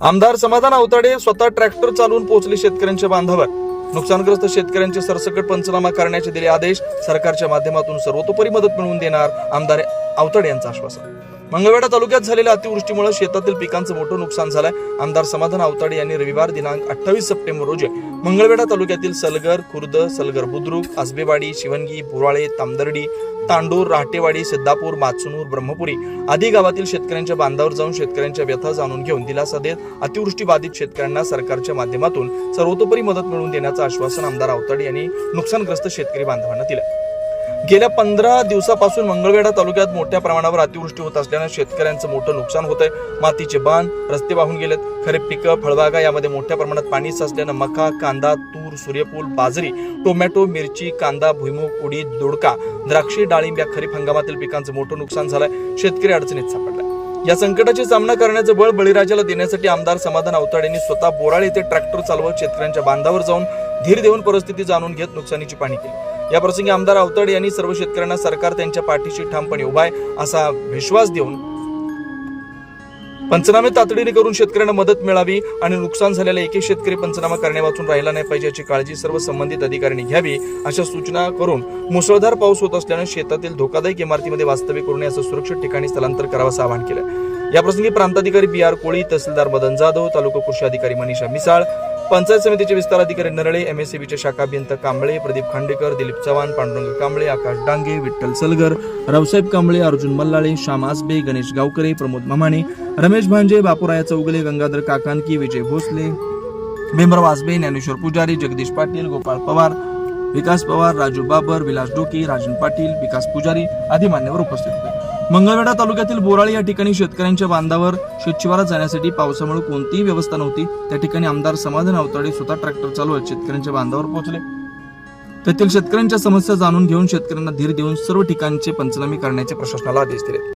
आमदार समाधान आवताडे स्वतः ट्रॅक्टर चालवून पोहोचले शेतकऱ्यांच्या बांधावर. नुकसानग्रस्त शेतकऱ्यांचे सरसकट पंचनामा करण्याचे दिले आदेश सरकारच्या माध्यमातून सर्वतोपरी मदत मिळवून देणार आमदार आवताडे यांचं आश्वासन. मंगळवेढा तालुक्यात झालेल्या अतिवृष्टीमुळे शेतातील पिकांचं मोठं नुकसान झालंय. आमदार समाधान आवताडे यांनी रविवार दिनांक अठ्ठावीस सप्टेंबर रोजी मंगळवेढा तालुक्यातील सलगर खुर्द सलगर बुद्रुक आसबेवाडी शिवणगी बुराळे तामदर्डी तांडूर राहटेवाडी सिद्धापूर माचुनूर ब्रह्मपुरी आदी गावातील शेतकऱ्यांच्या बांधावर जाऊन शेतकऱ्यांच्या व्यथा जाणून घेऊन दिलासा देत अतिवृष्टी बाधित शेतकऱ्यांना सरकारच्या माध्यमातून सर्वतोपरी मदत मिळवून देण्याचं आश्वासन आमदार आवताडे यांनी नुकसानग्रस्त शेतकरी बांधवांना दिलं. गेल्या पंधरा दिवसापासून मंगळवेढा तालुक्यात मोठ्या प्रमाणावर अतिवृष्टी होत असल्यानं शेतकऱ्यांचं मोठं नुकसान होत आहे मातीचे बांध रस्ते वाहून गेलेत. खरीप पिकं फळबागा यामध्ये मोठ्या प्रमाणात पाणी साचल्यानं मका कांदा तूर सूर्यफूल बाजरी टोमॅटो मिरची कांदा भुईमूग उडीद दोडका द्राक्षे डाळिंब या खरीप हंगामातील पिकांचं मोठं नुकसान झालंय. शेतकरी अडचणीत सापडलाय. या संकटाची सामना करण्याचं बळ बळीराजाला देण्यासाठी आमदार समाधान अवताडेंनी स्वतः बोराळ येथे ट्रॅक्टर चालवत शेतकऱ्यांच्या बांधावर जाऊन धीर देऊन परिस्थिती जाणून घेत नुकसानीची पाणी केली. या प्रसंगी आमदार अवतड यांनी सर्व शेतकऱ्यांना सरकार त्यांच्या पाठीशी ठामपणे उभा आहे असा विश्वास देऊन पंचनामे तातडीने करून शेतकऱ्यांना मदत मिळावी आणि नुकसान झालेला एकही शेतकरी पंचनामा करण्यापासून राहिला नाही पाहिजे याची काळजी सर्व संबंधित अधिकाऱ्यांनी घ्यावी अशा सूचना करून मुसळधार पाऊस होत असल्यानं शेतातील धोकादायक इमारतीमध्ये वास्तव्य करू नये असं सुरक्षित ठिकाणी स्थलांतर करावं असं आवाहन केलं याप्रसंगी प्रांताधिकारी बी आर कोळी तहसीलदार मदन जाधव तालुका कृषी अधिकारी मनीषा मिसाळ पंचायत समितीचे विस्तार अधिकारी नरळे एमएससीबीचे शाखा अभियंता कांबळे प्रदीप खांडेकर दिलीप चव्हाण पांडुरंग कांबळे आकाश डांगे विठ्ठल सलगर रावसाहेब कांबळे अर्जुन मल्लाळे श्याम आसबे गणेश गावकरे प्रमोद ममाणे रमेश भांजे बापूराया चौगले गंगाधर काकांकी विजय भोसले भीमराव वाजबे ज्ञानेश्वर पुजारी जगदीश पाटील गोपाळ पवार विकास पवार राजू बाबर विलास डोकी राजन पाटील विकास पुजारी आदी मान्यवर उपस्थित होते. मंगळवेढा तालुक्यातील बोराळी या ठिकाणी शेतकऱ्यांच्या बांधावर शेतशिवारात जाण्यासाठी पावसामुळे कोणतीही व्यवस्था नव्हती. त्या ठिकाणी आमदार समाधान अवतडे स्वतः ट्रॅक्टर चालवत शेतकऱ्यांच्या बांधावर पोहोचले. तेथील शेतकऱ्यांच्या समस्या जाणून घेऊन शेतकऱ्यांना धीर देऊन सर्व ठिकाणचे पंचनामे करण्याचे प्रशासनाला आदेश दिले.